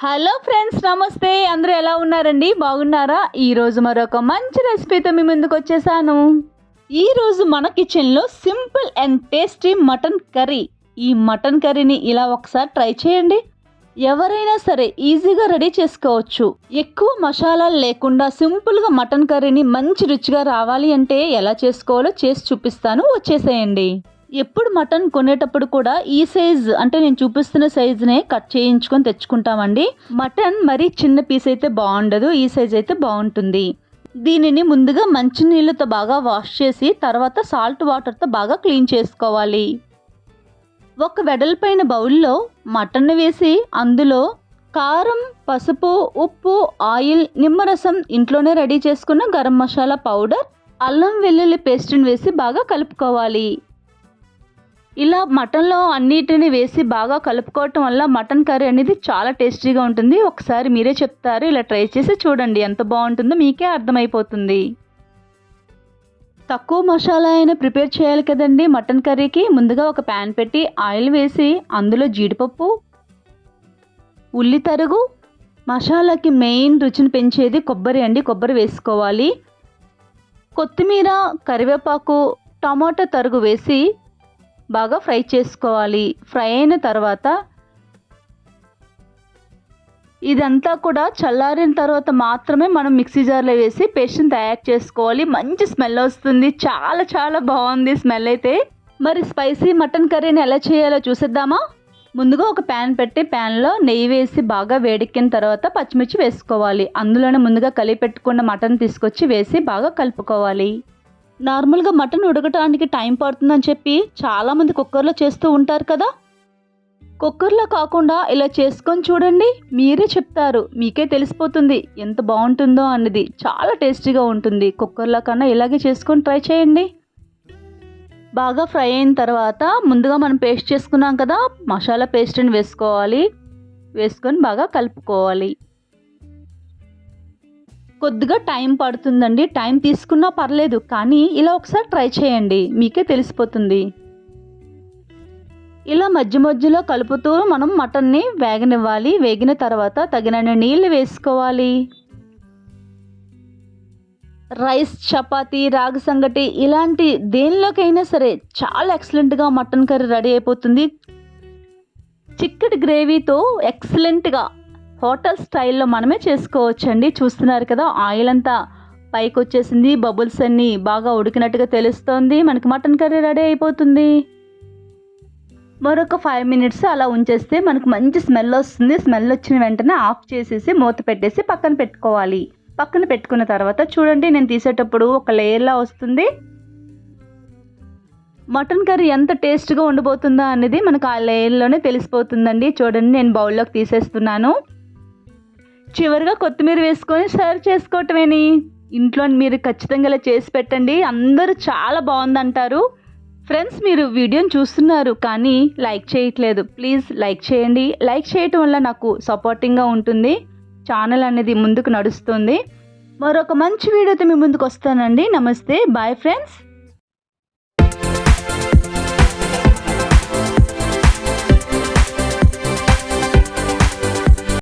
Hello friends నమస్తే. అందరూ ఎలా ఉన్నారండి? బాగున్నారా? ఈరోజు మరొక మంచి రెసిపీతో మీ ముందుకు వచ్చేసాను. ఈరోజు మన కిచెన్లో simple and tasty mutton curry. ఈ మటన్ కర్రీని ఇలా ఒకసారి ట్రై చేయండి. ఎవరైనా సరే ఈజీగా రెడీ చేసుకోవచ్చు. ఎక్కువ మసాలాలు లేకుండా సింపుల్గా మటన్ కర్రీని మంచి రుచిగా రావాలి అంటే ఎలా చేసుకోవాలో చేసి చూపిస్తాను. వచ్చేసేయండి. ఎప్పుడు మటన్ కొనేటప్పుడు కూడా ఈ సైజ్ అంటే నేను చూపిస్తున్న సైజునే కట్ చేయించుకొని తెచ్చుకుంటామండి. మటన్ మరీ చిన్న పీస్ అయితే బాగుండదు ఈ సైజ్ అయితే బాగుంటుంది. దీనిని ముందుగా మంచి నీళ్ళతో బాగా వాష్ చేసి తర్వాత సాల్ట్ వాటర్తో బాగా క్లీన్ చేసుకోవాలి. ఒక వెడల్పైన బౌల్లో మటన్ వేసి అందులో కారం పసుపు ఉప్పు ఆయిల్ నిమ్మరసం ఇంట్లోనే రెడీ చేసుకున్న గరం మసాలా పౌడర్ అల్లం వెల్లుల్లి పేస్ట్ని వేసి బాగా కలుపుకోవాలి. ఇలా మటన్లో అన్నిటిని వేసి బాగా కలుపుకోవటం వల్ల మటన్ కర్రీ అనేది చాలా టేస్టీగా ఉంటుంది. ఒకసారి మీరే చెప్తారు. ఇలా ట్రై చేసి చూడండి. ఎంత బాగుంటుందో మీకే అర్థమైపోతుంది. తక్కువ మసాలా అయినా ప్రిపేర్ చేయాలి కదండి మటన్ కర్రీకి. ముందుగా ఒక ప్యాన్ పెట్టి ఆయిల్ వేసి అందులో జీడిపప్పు ఉల్లి తరుగు మసాలాకి మెయిన్ రుచిని పెంచేది కొబ్బరి అండి. కొబ్బరి వేసుకోవాలి. కొత్తిమీర కరివేపాకు టమాటా తరుగు వేసి బాగా ఫ్రై చేసుకోవాలి. ఫ్రై అయిన తర్వాత ఇదంతా కూడా చల్లారిన తర్వాత మాత్రమే మనం మిక్సీ జార్లో వేసి పేస్ట్ని తయారు చేసుకోవాలి. మంచి స్మెల్ వస్తుంది. చాలా చాలా బాగుంది స్మెల్ అయితే. మరి స్పైసీ మటన్ కర్రీని ఎలా చేయాలో చూసేద్దామా? ముందుగా ఒక ప్యాన్ పెట్టి ప్యాన్లో నెయ్యి వేసి బాగా వేడెక్కిన తర్వాత పచ్చిమిర్చి వేసుకోవాలి. అందులోనే ముందుగా కలిపి పెట్టుకున్న మటన్ తీసుకొచ్చి వేసి బాగా కలుపుకోవాలి. నార్మల్గా మటన్ ఉడకటానికి టైం పడుతుందని చెప్పి చాలామంది కుక్కర్లో చేస్తూ ఉంటారు కదా? కుక్కర్లో కాకుండా ఇలా చేసుకొని చూడండి మీరే చెప్తారు. మీకే తెలిసిపోతుంది ఎంత బాగుంటుందో అన్నది. చాలా టేస్టీగా ఉంటుంది. కుక్కర్లో కన్నా ఇలాగే చేసుకొని ట్రై చేయండి. బాగా ఫ్రై అయిన తర్వాత ముందుగా మనం పేస్ట్ చేసుకున్నాం కదా మసాలా పేస్ట్ని వేసుకోవాలి. వేసుకొని బాగా కలుపుకోవాలి. కొద్దిగా టైం పడుతుందండి. టైం తీసుకున్నా పర్లేదు కానీ ఇలా ఒకసారి ట్రై చేయండి. మీకే తెలిసిపోతుంది. ఇలా మధ్య మధ్యలో కలుపుతూ మనం మటన్ని వేగనివ్వాలి. వేగిన తర్వాత తగినన్ని నీళ్ళు వేసుకోవాలి. రైస్ చపాతి రాగి సంగటి ఇలాంటి దేనిలోకైనా సరే చాలా ఎక్సలెంట్గా మటన్ కర్రీ రెడీ అయిపోతుంది. చిక్కటి గ్రేవీతో ఎక్సలెంట్గా హోటల్ స్టైల్లో మనమే చేసుకోవచ్చండి. చూస్తున్నారు కదా ఆయిల్ అంతా పైకి వచ్చేసింది బబుల్స్ అన్నీ బాగా ఉడికినట్టుగా తెలుస్తోంది. మనకి మటన్ కర్రీ రెడీ అయిపోతుంది. మరొక ఫైవ్ మినిట్స్ అలా ఉంచేస్తే మనకు మంచి స్మెల్ వస్తుంది. స్మెల్ వచ్చిన వెంటనే ఆఫ్ చేసేసి మూత పెట్టేసి పక్కన పెట్టుకోవాలి. పక్కన పెట్టుకున్న తర్వాత చూడండి నేను తీసేటప్పుడు ఒక లేయర్లా వస్తుంది. మటన్ కర్రీ ఎంత టేస్ట్గా ఉండబోతుందా అనేది మనకు ఆ లేయర్లోనే తెలిసిపోతుందండి. చూడండి నేను బౌల్లోకి తీసేస్తున్నాను. చివరిగా కొత్తిమీర వేసుకొని సర్వ్ చేసుకోవటమేని. ఇంట్లో మీరు ఖచ్చితంగా ఇలా చేసి పెట్టండి. అందరూ చాలా బాగుందంటారు. ఫ్రెండ్స్ మీరు వీడియోని చూస్తున్నారు కానీ లైక్ చేయట్లేదు. ప్లీజ్ లైక్ చేయండి. లైక్ చేయటం వల్ల నాకు సపోర్టింగ్గా ఉంటుంది. ఛానల్ అనేది ముందుకు నడుస్తుంది. మరొక మంచి వీడియోతో మీ ముందుకు వస్తానండి. నమస్తే. Bye friends